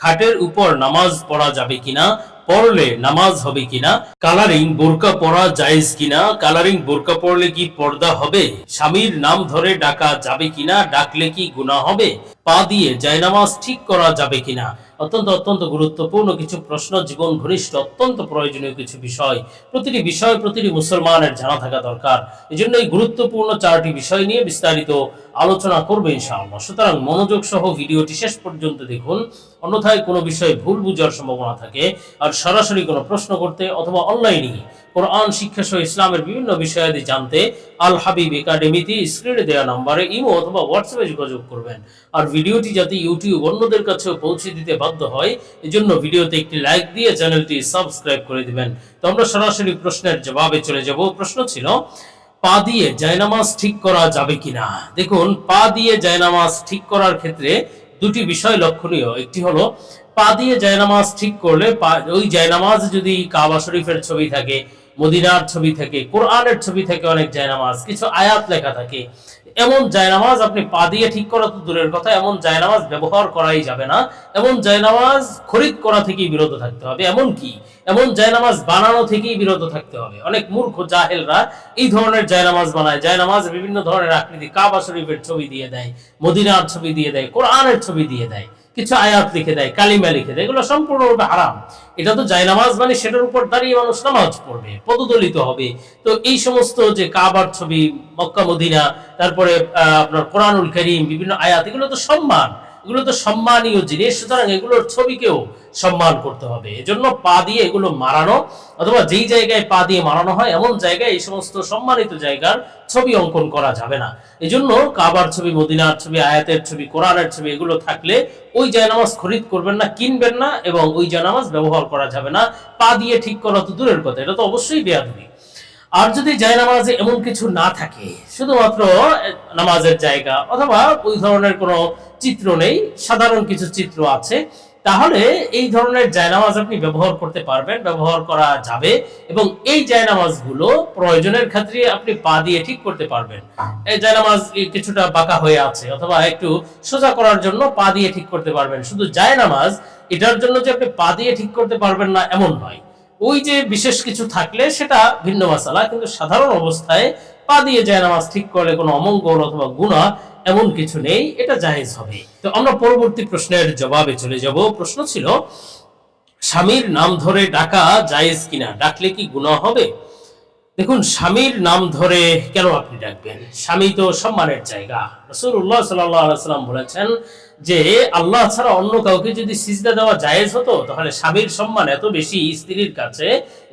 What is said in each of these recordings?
খাটের উপর নামাজ পড়া যাবে কিনা পড়লে নামাজ হবে কিনা? কালারিং বোরকা পরা জায়েজ কিনা? কালারিং বোরকা পড়লে কি পর্দা হবে? স্বামীর নাম ধরে ডাকা যাবে কিনা? ডাকলে কি গুনাহ হবে? পা দিয়ে জায়নামাজ ঠিক করা যাবে কিনা? অত্যন্ত অত্যন্ত গুরুত্বপূর্ণ কিছু প্রশ্ন, জীবন ঘনিষ্ঠ, অত্যন্ত প্রয়োজনীয় কিছু বিষয়। প্রতিটি বিষয় প্রতিটি মুসলমানের জানা থাকা দরকার। এই জন্য এই গুরুত্বপূর্ণ চারটি বিষয় নিয়ে বিস্তারিত আলোচনা করবে ইনশাআল্লাহ। সুতরাং মনোযোগ সহ ভিডিওটি শেষ পর্যন্ত দেখুন। অন্যথায় কোনো বিষয়ে ভুল বুঝার সম্ভাবনা থাকে। আর সরাসরি কোনো প্রশ্ন করতে অথবা অনলাইনে কোরআন, শিক্ষা সহ ইসলামের বিভিন্ন বিষয়াদি জানতে আল হাবিব একাডেমিতে স্ক্রিনে দেওয়া নম্বরে ইমো অথবা হোয়াটসঅ্যাপে যোগাযোগ করবেন। আর ভিডিওটি যাতে ইউটিউব অন্যদের কাছেও পৌঁছে দিতে বাধ্য হয়, এজন্য ভিডিওতে একটি লাইক দিয়ে চ্যানেলটি সাবস্ক্রাইব করে দিবেন। তো আমরা সরাসরি প্রশ্নের জবাবে চলে যাব। প্রশ্ন ছিল, পা দিয়ে জায়নামাজ ঠিক করা যাবে কিনা? দেখুন, পা দিয়ে জায়নামাজ ঠিক করার ক্ষেত্রে দুটি বিষয় লক্ষণীয়। একটি হলো, পা দিয়ে জায়নামাজ ঠিক করলে ওই জায়নামাজ যদি কাবা শরীফের ছবি থাকে মদিনার ছবি থাকে, কোরআনের ছবি থাকে অনেক জায়নামাজ, কিছু আয়াত লেখা থাকে। এমন জায়নামাজ আপনি পা দিয়ে ঠিক করা তো দূরের কথা, এমন জায়নামাজ ব্যবহার করাই যাবে না। এমন জায়নামাজ খরিদ করা থেকেই বিরত থাকতে হবে। এমন কি? এমন জায়নামাজ বানানো থেকেই বিরত থাকতে হবে। অনেক মূর্খ জাহেলরা এই ধরনের জায়নামাজ বানায়। জায়নামাজ বিভিন্ন ধরনের আকৃতি। কাবা শরীফের ছবি দিয়ে দেয়, মদিনার ছবি দিয়ে দেয়, কোরআনের ছবি দিয়ে দেয়। কিছু আয়াত লিখে দেয়, কালিমা লিখে দেয়, এগুলো সম্পূর্ণরূপে হারাম। এটা তো জায়নামাজ মানে সেটার উপর দাঁড়িয়ে মানুষ নামাজ পড়বে, পদদলিত হবে। তো এই সমস্ত যে কাবার ছবি, মক্কা, মদিনা, তারপরে আপনার কোরআনুল করিম, বিভিন্ন আয়াত, এগুলো তো সম্মান। এগুলো তো সম্মানীয় জিনিস, সুতরাং এগুলোর ছবিকেও সম্মান করতে হবে। এজন্য পা দিয়ে এগুলো মারানো, অথবা যেই জায়গায় পা দিয়ে মারানো হয়, এমন জায়গায় এই সমস্ত সম্মানিত জায়গার ছবি অঙ্কন করা যাবে না। এজন্য কাবার ছবি, মদিনার ছবি, আয়াতের ছবি, কোরআনের ছবি, এগুলো থাকলে ওই জায়নামাজ খরিদ করবেন না, কিনবেন না, এবং ওই জায়নামাজ ব্যবহার করা যাবে না। পা দিয়ে ঠিক করা তো দূরের কথা, এটা তো অবশ্যই বেয়াদবি। আর যদি জায়নামাজে এমন কিছু না থাকে, শুধুমাত্র নামাজের জায়গা অথবা ওই ধরনের কোনো চিত্র নেই, সাধারণ কিছু চিত্র আছে, তাহলে এই ধরনের জায়নামাজ আপনি ব্যবহার করতে পারবেন, ব্যবহার করা যাবে এবং এই জায়নামাজগুলো প্রয়োজনের ক্ষেত্রে আপনি পা দিয়ে ঠিক করতে পারবেন। এই জায়নামাজ কিছুটা বাঁকা হয়ে আছে অথবা একটু সোজা করার জন্য পা দিয়ে ঠিক করতে পারবেন। শুধু জায়নামাজ এটার জন্য যে আপনি পা দিয়ে ঠিক করতে পারবেন না, এমন নয়। ওই যে বিশেষ কিছু থাকলে সেটা ভিন্ন মাসালা, কিন্তু সাধারণ অবস্থায় পা দিয়ে যায় নামাজ ঠিক করলে কোনো অমঙ্গল অথবা গুণা এমন কিছু নেই, এটা জাহেজ হবে। তো আমরা পরবর্তী প্রশ্নের জবাবে চলে যাব। প্রশ্ন ছিল, স্বামীর নাম ধরে ডাকা জায়েজ কিনা? ডাকলে কি গুণা হবে? দেখুন, স্বামীর নাম ধরে কেন আপনি ডাকবেন? স্বামী তো সম্মানের জায়গা। রসুল্লাহ সাল্লাম বলেছেন যে, আল্লাহ ছাড়া অন্য কাউকে যদি সিজদা দেওয়া জায়েজ হতো, তাহলে স্বামীর সম্মান এত বেশি স্ত্রীর কাছে,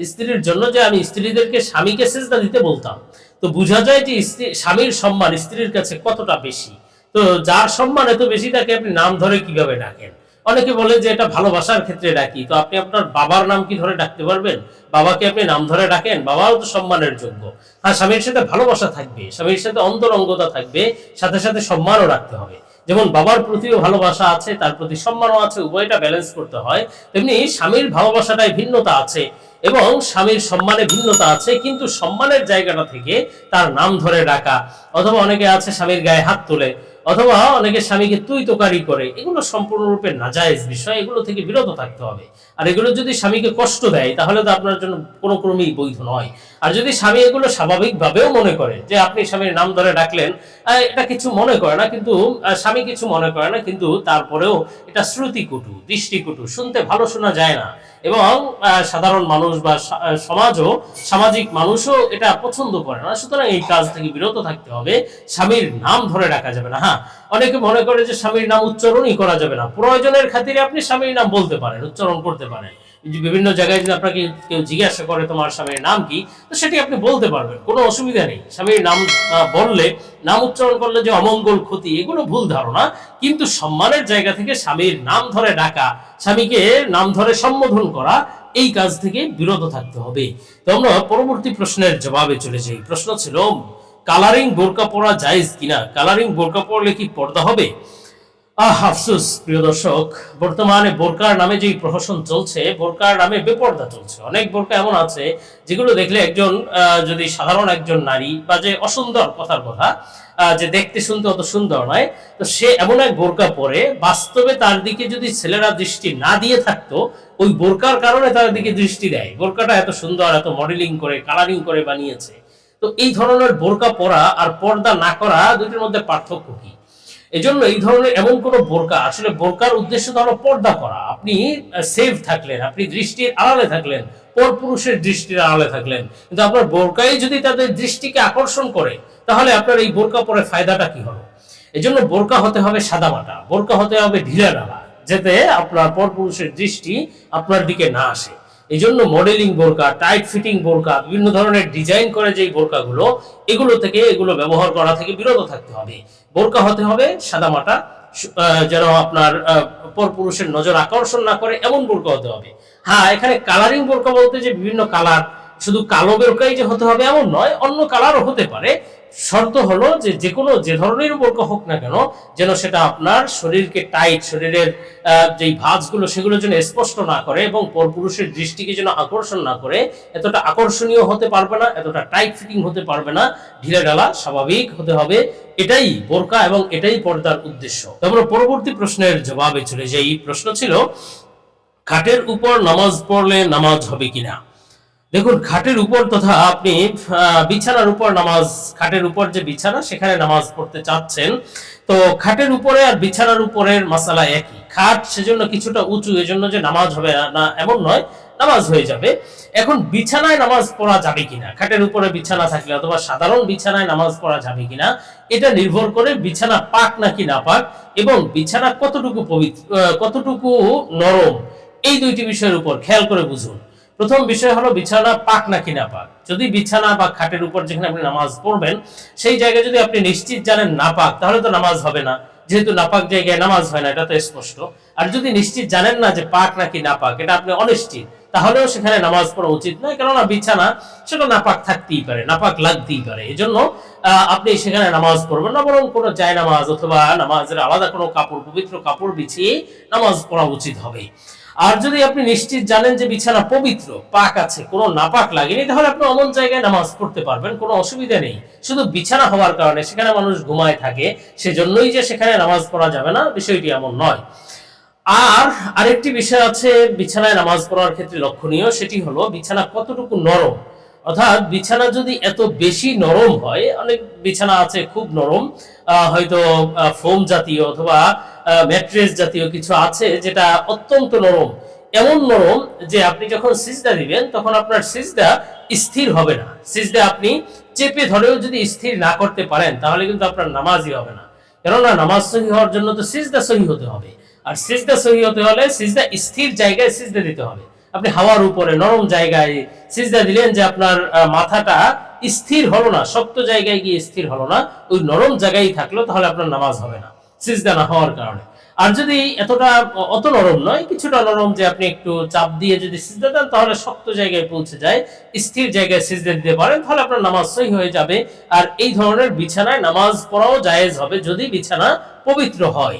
স্ত্রীর জন্য যে আমি স্ত্রীদেরকে স্বামীকে সিজদা দিতে বলতাম। তো বোঝা যায় যে স্বামীর সম্মান স্ত্রীর কাছে কতটা বেশি। তো যার সম্মান এত বেশি, তাকে আপনি নাম ধরে কীভাবে ডাকেন? অনেকে বলে যে এটা ভালোবাসার ক্ষেত্রে ডাকি তো আপনি আপনার বাবার নাম কি ধরে ডাকতে পারবেন? বাবাকে আপনি নাম ধরে ডাকেন, বাবাও তো সম্মানের যোগ্য। হ্যাঁ স্বামীর সাথে ভালোবাসা থাকবে, স্বামীর সাথে অন্তরঙ্গতা থাকবে, সাথে সাথে সম্মানও রাখতে হবে। যেমন বাবার প্রতিও ভালোবাসা আছে, তার প্রতি সম্মানও আছে, উভয়টা ব্যালেন্স করতে হয়। তেমনি স্বামীর ভালোবাসাটায় ভিন্নতা আছে এবং স্বামীর সম্মানে ভিন্নতা আছে, কিন্তু সম্মানের জায়গাটা থেকে তার নাম ধরে ডাকা। অথবা অনেকে আছে স্বামীর গায়ে হাত তোলে অথবা অনেকে স্বামীকে তুই তোকারি করে, এগুলো সম্পূর্ণরূপে নাজায়েজ বিষয়, এগুলো থেকে বিরত থাকতে হবে। আর এগুলো যদি স্বামীকে কষ্ট দেয়, তাহলে তো আপনার জন্য কোনো ক্রমেই বৈধ নয়। আর যদি স্বামী এগুলো স্বাভাবিকভাবেও মনে করে, যে আপনি স্বামীর নাম ধরে ডাকলেন এটা কিছু মনে করে না, কিন্তু স্বামী কিছু মনে করে না, কিন্তু তারপরেও এটা শ্রুতিকটু, দৃষ্টিকটু, শুনতে ভালো শোনা যায় না। এবং সাধারণ মানুষ বা সমাজও, সামাজিক মানুষও এটা পছন্দ করে না। সুতরাং এই কাজ থেকে বিরত থাকতে হবে। স্বামীর নাম ধরে ডাকা যাবে না। হ্যাঁ অনেকে মনে করে যে স্বামীর নাম উচ্চারণই করা যাবে না। প্রয়োজনের খাতিরে আপনি স্বামীর নাম বলতে পারেন, উচ্চারণ করতে পারেন। বিভিন্ন জায়গায় যদি আপনাকে কেউ জিজ্ঞাসা করে তোমার স্বামীর নাম কি, তো সেটি আপনি বলতে পারবেন, কোনো অসুবিধা নেই। স্বামীর নাম বললে, নাম উচ্চারণ করলে যে অমঙ্গল ক্ষতি, এগুলো ভুল ধারণা। কিন্তু সম্মানের জায়গা থেকে স্বামীর নাম ধরে ডাকা, স্বামীকে নাম ধরে সম্বোধন করা, এই কাজ থেকে বিরত থাকতে হবে। তো আমরা পরবর্তী প্রশ্নের জবাবে চলে যাই। প্রশ্ন ছিল কালারিং বোরকা পরা জায়েজ কিনা? কালারিং বোরকা পরলে কি পর্দা হবে? আহ, আফসুস, প্রিয় দর্শক, বর্তমানে বোরকার নামে যে প্রহসন চলছে, বোরকার নামে বেপর্দা চলছে। অনেক বোরকা এমন আছে যেগুলো দেখলে একজন যদি সাধারণ একজন নারী বা যে অসুন্দর কথার কথা যে দেখতে শুনতে অত সুন্দর নয়, তো সে এমন এক বোরকা পরে বাস্তবে তার দিকে যদি ছেলেরা দৃষ্টি না দিয়ে থাকতো, ওই বোরকার কারণে তার দিকে দৃষ্টি দেয়। বোরকাটা এত সুন্দর, এত মডেলিং করে কালারিং করে বানিয়েছে। তো এই ধরনের বোরকা পরা আর পর্দা না করা দুটির মধ্যে পার্থক্য কি? এজন্য এই ধরনের এমন কোন বোরকা, আসলে বোরকার উদ্দেশ্য তো হলো পর্দা করা। আপনি সেভ থাকলেন, আপনি দৃষ্টির আড়ালে থাকলেন পর পুরুষের দৃষ্টির আড়ালে থাকলেন। কিন্তু আপনার বোরকাই যদি তাদের দৃষ্টিকে আকর্ষণ করে, তাহলে আপনার এই বোরকা পরে ফায়দাটা কি হলো? এজন্য বোরকা হতে হবে সাদামাটা বোরকা হতে হবে ঢিলা ডালা, যাতে আপনার পর পুরুষের দৃষ্টি আপনার দিকে না আসে। এই জন্য মডেলিং বোরকা টাইট ফিটিং বোরকা, বিভিন্ন ধরনের ডিজাইন করে যেই বোরকাগুলো, এগুলো থেকে এগুলো ব্যবহার করা থেকে বিরত থাকতে হবে। বোরকা হতে হবে সাদামাটা যেন আপনার পর পুরুষের নজর আকর্ষণ না করে, এমন বোরকা হতে হবে। হ্যাঁ এখানে কালারিং বোরকা বলতে যে বিভিন্ন কালার শুধু কালো বোরকাই যে হতে হবে এমন নয়, অন্য কালারও হতে পারে। শর্ত হলো যে যে কোনো যে ধরনের বোরকা হোক না কেন, যেন সেটা আপনার শরীরকে টাইট শরীরের যেই ভাঁজগুলো সেগুলো যেন স্পষ্ট না করে এবং পরপুরুষের দৃষ্টিকে যেন আকর্ষণ না করে, এতটা আকর্ষণীয় হতে পারবে না, এতটা টাইট ফিটিং হতে পারবে না। ঢিলে ঢালা, স্বাভাবিক হতে হবে। এটাই বোরকা এবং এটাই পর্দার উদ্দেশ্য। তো আমরা পরবর্তী প্রশ্নের জবাবে চলে যাই। প্রশ্ন ছিল, খাটের উপর নামাজ পড়লে নামাজ হবে কিনা? দেখুন, খাটের উপর তথা আপনি বিছানার উপর নামাজ, খাটের উপর যে বিছানা, সেখানে নামাজ পড়তে চাচ্ছেন। তো খাটের উপরে আর বিছানার উপরের মাসালা একই। খাট সেজন্য কিছুটা উঁচু, এজন্য যে নামাজ হবে না- এমন নয়, নামাজ হয়ে যাবে। এখন বিছানায় নামাজ পড়া যাবে কিনা? খাটের উপরে বিছানা থাকলে অথবা সাধারণ বিছানায় নামাজ পড়া যাবে কিনা? এটা নির্ভর করে বিছানা পাক নাকি না পাক এবং বিছানা কতটুকু পবিত্র কতটুকু নরম? এই দুইটি বিষয়ের উপর খেয়াল করে বুঝুন। প্রথম বিষয় হলো বিছানা পাক না পাক। যদি বিছানা বা খাটের উপর যেখানে আপনি নামাজ পড়বেন, সেই জায়গায় যদি আপনি নিশ্চিত জানেন না পাক, তাহলে তো নামাজ হবে না। যেহেতু নাপাক জায়গায় নামাজ হয় না, এটা তো স্পষ্ট। আর যদি নিশ্চিত জানেন না যে পাক নাকি না পাক, এটা আপনি অনিশ্চিত, তাহলেও সেখানে নামাজ পড়া উচিত নয়। কেননা বিছানা, সেটা নাপাক থাকতেই পারে, নাপাক লাগতেই পারে। এই জন্য আপনি সেখানে নামাজ পড়বেন না, বরং কোনো যায় নামাজ অথবা নামাজের আলাদা কোনো কাপড়, পবিত্র কাপড় বিছিয়ে নামাজ পড়া উচিত হবে। আর যদি আপনি নিশ্চিত জানেন যে বিছানা পবিত্র, পাক আছে, কোনো নাপাক লাগেনি, তাহলে আপনি অমন জায়গায় নামাজ পড়তে পারবেন, কোনো অসুবিধা নেই। শুধু বিছানা হওয়ার কারণে সেখানে মানুষ ঘুমায় থাকে, সেজন্যই যে সেখানে নামাজ পড়া যাবে না, বিষয়টি এমন নয়। আর আরেকটি বিষয় আছে, বিছানায় নামাজ পড়ার ক্ষেত্রে লক্ষণীয়, সেটি হলো বিছানা কতটুকু নরম অর্থাৎ বিছানা যদি এত বেশি নরম হয়, অনেক বিছানা আছে খুব নরম হয়তো ফোম জাতীয় অথবা ম্যাট্রেস জাতীয় কিছু আছে যেটা অত্যন্ত নরম। এমন নরম যে আপনি যখন সিজদা দিবেন, তখন আপনার সিজদা স্থির হবে না। সিজদা আপনি চেপে ধরেও যদি স্থির না করতে পারেন, তাহলে কিন্তু আপনার নামাজই হবে না। কেননা নামাজ সহি হওয়ার জন্য তো সিজদা সহি হতে হবে। আর সিজদা সহি হতে হলে সিজদা স্থির জায়গায় সিজদা দিতে হবে। আপনি হাওয়ার উপরে, নরম জায়গায় সিজদা দিলেন যে আপনার মাথাটা স্থির হলো না, শক্ত জায়গায় গিয়ে স্থির হলো না, ওই নরম জায়গায় থাকল তাহলে আপনার নামাজ হবে না, সিজদা না হওয়ার কারণে। আর যদি এতটা অত নরম নয়, কিছুটা নরম যে আপনি একটু চাপ দিয়ে যদি সিজদা দেন, তাহলে শক্ত জায়গায় পৌঁছে যায়, স্থির জায়গায় সিজদা দিতে পারেন, তাহলে আপনার নামাজ সহি হয়ে যাবে। আর এই ধরনের বিছানায় নামাজ পড়াও জায়েজ হবে, যদি বিছানা পবিত্র হয়।